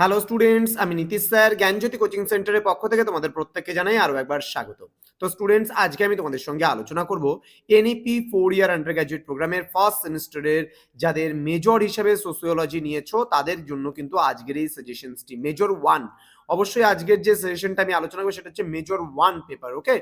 Hello students আমি Nitish sir, জ্ঞানজ্যোতি coaching সেন্টারের পক্ষ থেকে তোমাদের প্রত্যেককে জানাই আরও একবার স্বাগত। তো স্টুডেন্টস আজকে আমি তোমাদের সঙ্গে আলোচনা করব NEP four year undergraduate প্রোগ্রামের ফার্স্ট সেমিস্টারের যাদের মেজর হিসেবে সোসিওলজি নিয়েছো, তাদের জন্য কিন্তু আজকের এই সাজেশনসটি মেজর ওয়ান অবশ্যই আজকের যে সেশনটা আমি আলোচনা করব সেটা হচ্ছে মেজর ওয়ান পেপার ওকে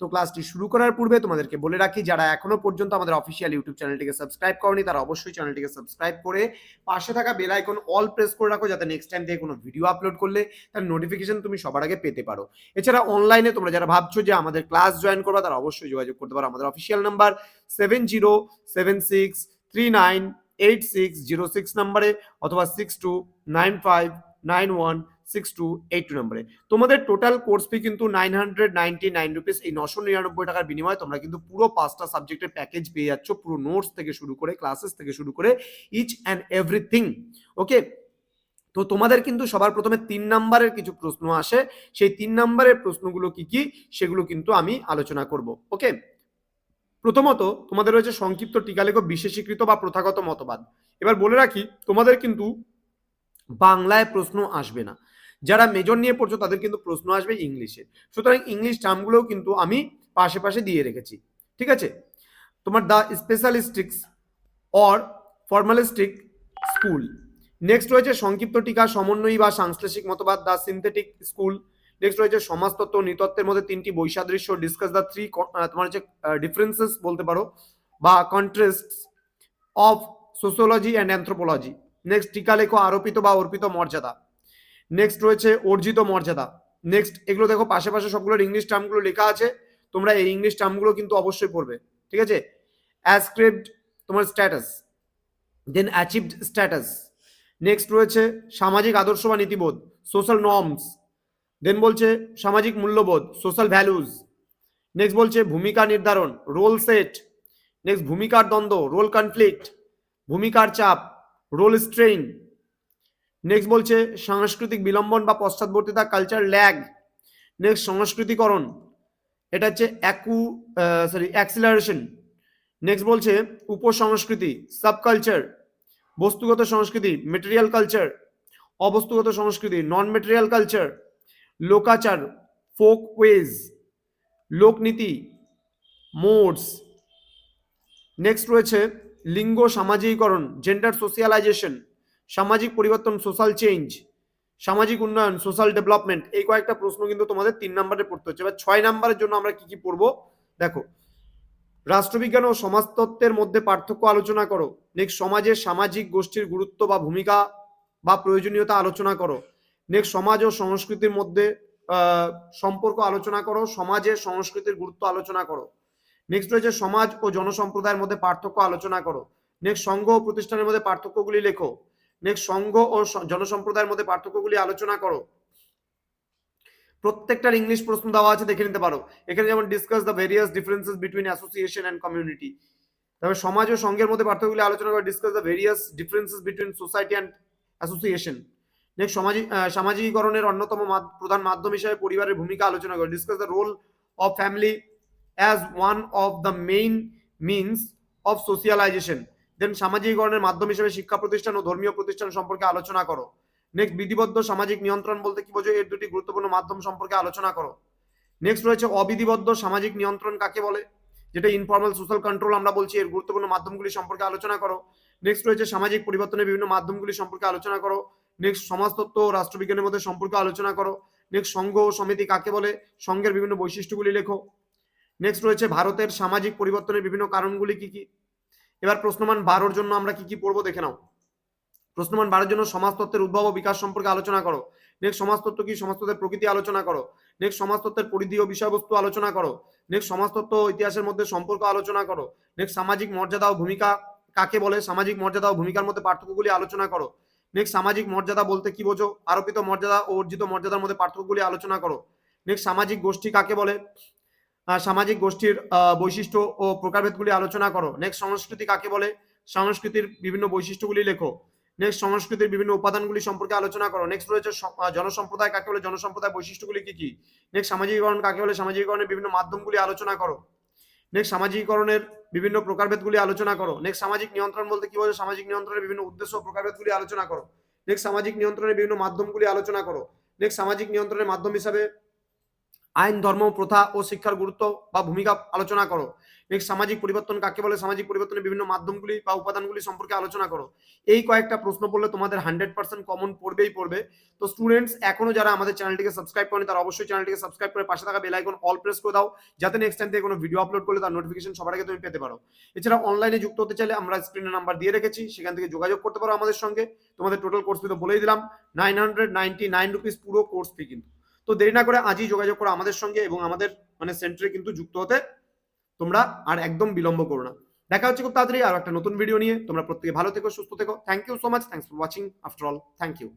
তো ক্লাসটি শুরু করার পূর্বে তোমাদেরকে বলে রাখি, যারা এখনও পর্যন্ত আমাদের অফিসিয়াল ইউটিউব চ্যানেলটিকে সাবস্ক্রাইব করনি, তারা অবশ্যই চ্যানেলটিকে সাবস্ক্রাইব করে পাশে থাকা বেল আইকন অল প্রেস করে রাখো, যাতে নেক্সট টাইম থেকে কোনো ভিডিও আপলোড করলে তার নোটিফিকেশন তুমি সবার আগে পেতে পারো। এছাড়া অনলাইনে তোমরা যারা ভাবছ যে আমাদের ক্লাস জয়েন করবা, তারা অবশ্যই যোগাযোগ করতে পারো। আমাদের official number seven zero seven six three nine eight six zero six নাম্বারে অথবা six two nine five nine one six two eight two নম্বরে। তোমাদের টোটাল কোর্স ফি কিন্তু nine hundred ninety nine rupees এই নশো নিরানব্বই টাকার বিনিময়ে তোমরা কিন্তু পুরো পাঁচটা সাবজেক্টের প্যাকেজ পেয়ে যাচ্ছ, পুরো নোটস থেকে শুরু করে ক্লাসেস থেকে শুরু করে ইচ অ্যান্ড এভরিথিং ওকে তো তোমাদের কিন্তু সবার প্রথমে তিন নাম্বারের কিছু প্রশ্ন আসে। সেই তিন নাম্বারের প্রশ্নগুলো কি কি, সেগুলো কিন্তু আমি আলোচনা করব ওকে প্রথমত, তোমাদের রয়েছে সংক্ষিপ্ত টিকালেখ বিশেষীকৃত বা প্রথাগত মতবাদ। এবার বলে রাখি, তোমাদের কিন্তু বাংলায় প্রশ্ন আসবে না। যারা মেজর নিয়ে পড়ছো তাদের কিন্তু প্রশ্ন আসবে ইংলিশে। সুতরাং ইংলিশ টার্মগুলোও কিন্তু আমি পাশে পাশে দিয়ে রেখেছি। ঠিক আছে? তোমার the specialistics or formalistic school next রয়েছে সংক্ষিপ্ত টিকা, সমন্বয়ী বা সাংশ্লেষিক মতবাদ দ্য সিনথেটিক স্কুল নেক্সট রয়েছে সমাজতত্ত্ব, নৃতত্ত্বের মধ্যে তিনটি বৈসাদৃশ্য ডিসকাস দ্য থ্রি তোমার হচ্ছে ডিফারেন্সেস বলতে পারো, বা contrast of sociology and anthropology next টিকা লেখো আরোপিত বা অর্পিত মর্যাদা। নেক্সট রয়েছে অর্জিত মর্যাদা। নেক্সট এগুলো দেখো পাশে পাশে সবগুলোর ইংলিশ টার্মগুলো লেখা আছে। তোমরা এই ইংলিশ টার্মগুলো কিন্তু অবশ্যই পড়বে। ঠিক আছে? অ্যাসক্রিপ্ট তোমার status then achieved status next রয়েছে সামাজিক আদর্শ বা নীতিবোধ সোশ্যাল নর্মস দেন বলছে সামাজিক মূল্যবোধ সোশ্যাল ভ্যালুজ নেক্সট বলছে ভূমিকা নির্ধারণ রোল সেট নেক্সট ভূমিকার দ্বন্দ্ব রোল কনফ্লিক্ট ভূমিকার চাপ রোল স্ট্রেইন। নেক্সট বলছে সাংস্কৃতিক বিলম্বন বা পশ্চাৎবর্তিতা কালচার ল্যাগ নেক্সট সংস্কৃতিকরণ। এটা হচ্ছে অ্যাকু সরি অ্যাক্সিলারেশন নেক্সট বলছে উপসংস্কৃতি সাবকালচার বস্তুগত সংস্কৃতি মেটেরিয়াল কালচার অবস্তুগত সংস্কৃতি নন মেটেরিয়াল কালচার লোকাচার ফোক ওয়েজ লোকনীতি মোডস নেক্সট রয়েছে লিঙ্গ সামাজিকরণ জেন্ডার সোশিয়ালাইজেশন সামাজিক পরিবর্তন সোশ্যাল চেঞ্জ সামাজিক উন্নয়ন সোশ্যাল ডেভেলপমেন্ট এই কয়েকটা প্রশ্ন কিন্তু তোমাদের তিন নম্বরে পড়তে হচ্ছে। এবার ছয় নম্বরের জন্য আমরা কি কি পড়ব? দেখো, রাষ্ট্রবিজ্ঞান ও সমাজতত্ত্বের মধ্যে পার্থক্য আলোচনা করো। নেক্সট সমাজের সামাজিক গোষ্ঠীর গুরুত্ব বা ভূমিকা বা প্রয়োজনীয়তা আলোচনা করো। নেক্সট সমাজ ও সংস্কৃতির মধ্যে সম্পর্ক আলোচনা করো। সমাজের সংস্কৃতির গুরুত্ব আলোচনা করো। নেক্সট রয়েছে সমাজ ও জনসম্প্রদায়ের মধ্যে পার্থক্য আলোচনা করো। নেক্সট সংঘ ও প্রতিষ্ঠানের মধ্যে পার্থক্যগুলি লেখো। নেক্সট সংঘ ও জনসম্প্রদায়ের মধ্যে পার্থক্যগুলি আলোচনা করো। প্রত্যেকটার ইংলিশ প্রশ্ন দেওয়া আছে, দেখে নিতে পারো। এখানে যেমন discuss the various differences between association and community তবে সমাজ ও সংঘের মধ্যে পার্থক্যগুলি আলোচনা করে discuss the various differences between society and association next সামাজিক সামাজিকীকরণের অন্যতম প্রধান মাধ্যম হিসেবে পরিবারের ভূমিকা আলোচনা করে। Discuss the role of family as one of the main means of socialisation then সামাজিকীকরণের মাধ্যম হিসেবে শিক্ষা প্রতিষ্ঠান ও ধর্মীয় প্রতিষ্ঠান সম্পর্কে আলোচনা করো। নেক্সট বিধিবদ্ধ সামাজিক নিয়ন্ত্রণ বলতে কি বোঝো এর দুটি গুরুত্বপূর্ণ মাধ্যম সম্পর্কে আলোচনা করো। নেক্সট রয়েছে অবিধিবদ্ধ সামাজিক নিয়ন্ত্রণ কাকে বলে? যেটা ইনফর্মাল সোশ্যাল কন্ট্রোল আমরা বলছি, এর গুরুত্বপূর্ণ মাধ্যমগুলি সম্পর্কে আলোচনা করো। নেক্সট রয়েছে সামাজিক পরিবর্তনের বিভিন্ন মাধ্যমগুলি সম্পর্কে আলোচনা করো। নেক্সট সমাজতত্ত্ব ও রাষ্ট্রবিজ্ঞানের মধ্যে সম্পর্ক আলোচনা করো। নেক্সট সংঘ ও সমিতি কাকে বলে? সংঘের বিভিন্ন বৈশিষ্ট্যগুলি লেখো। নেক্সট রয়েছে ভারতের সামাজিক পরিবর্তনের বিভিন্ন কারণগুলি কি কি? এবার প্রশ্নমান বারোর জন্য আমরা কি কি পড়ব দেখে নাও। প্রশ্নমান বারোর জন্য সমাজতত্ত্বের উদ্ভব ও বিকাশ সম্পর্কে আলোচনা করো। নেক্সট সমাজতত্ত্ব কি? সমাজতত্ত্বের প্রকৃতি আলোচনা করো। নেক্সট সমাজতত্ত্বের পরিধি ও বিষয়বস্তু আলোচনা করো। নেক্সট সমাজতত্ত্ব ইতিহাসের মধ্যে সম্পর্ক আলোচনা করো। নেক্সট সামাজিক মর্যাদা ও ভূমিকা কাকে বলে? সামাজিক মর্যাদা ও ভূমিকার মধ্যে পার্থক্যগুলি আলোচনা করো। নেক্সট সামাজিক মর্যাদা বলতে কি বোঝো? আরোপিত মর্যাদা ও অর্জিত মর্যাদার মধ্যে পার্থক্যগুলি আলোচনা করো। নেক্সট সামাজিক গোষ্ঠী কাকে বলে? সামাজিক গোষ্ঠীর বৈশিষ্ট্য ও প্রকারভেদগুলি আলোচনা করো। নেক্সট সংস্কৃতি কাকে বলে? সংস্কৃতির বিভিন্ন বৈশিষ্ট্যগুলি লেখো। নেক্সট সংস্কৃতির বিভিন্ন উপাদানগুলি সম্পর্কে আলোচনা করো। নেক্সট রয়েছে জনসম্প্রদায়, কাকে বলে? জনসম্প্রদায় বৈশিষ্ট্যগুলি কি কি? নেক্সট সামাজিকীকরণ কাকে বলে? সামাজিকীকরণের বিভিন্ন মাধ্যমগুলি আলোচনা করো। নেক্সট সামাজিকীকরণের বিভিন্ন প্রকারভেদগুলি আলোচনা করো। নেক্সট সামাজিক নিয়ন্ত্রণ বলতে কি বোঝো সামাজিক নিয়ন্ত্রণের বিভিন্ন উদ্দেশ্য প্রকারভেদগুলি আলোচনা করো। নেক্সট সামাজিক নিয়ন্ত্রণের বিভিন্ন মাধ্যমগুলি আলোচনা করো। নেক্সট সামাজিক নিয়ন্ত্রণের মাধ্যম হিসাবে আইন, ধর্ম, প্রথা ও শিক্ষার গুরুত্ব বা ভূমিকা আলোচনা করো। নেক্সট সামাজিক পরিবর্তন কাকে বলে? সামাজিক পরিবর্তনের বিভিন্ন মাধ্যমগুলি বা উপাদানগুলি সম্পর্কে আলোচনা করো। এই কয়েকটা প্রশ্ন পড়লে তোমাদের হান্ড্রেড পার্সেন্ট কমন পড়বেই পড়বে। তো স্টুডেন্টস এখনও যারা আমাদের চ্যানেলটিকে সাবস্ক্রাইব করেনি, তারা অবশ্যই চ্যানেলটিকে সাবস্ক্রাইব করে পাশে থাকা বেল আইকন অল প্রেস করে দাও। যাতে নেক্সট টাইম থেকে কোনো ভিডিও আপলোড করলে তার নোটিফিকেশন সবার আগে তুমি পেতে পারো। এছাড়া অনলাইনে যুক্ত হতে চাইলে আমরা স্ক্রিনে নাম্বার দিয়ে রেখেছি। সেখান থেকে যোগাযোগ করতে পারো আমাদের সঙ্গে। তোমাদের টোটাল কোর্স ফি তো বলেই দিলাম nine hundred ninety nine rupees পুরো কোর্স ফি কিন্তু। তো দেরি না করে আজই যোগাযোগ করো আমাদের সঙ্গে এবং আমাদের মানে সেন্টারে কিন্তু যুক্ত হতে তোমরা আর একদম বিলম্ব করো না। দেখা হচ্ছে খুব তাড়াতাড়ি আর একটা নতুন ভিডিও নিয়ে। তোমরা প্রত্যেকে ভালো থেকো, সুস্থ থেকো। Thank you so much thanks for watching after all thank you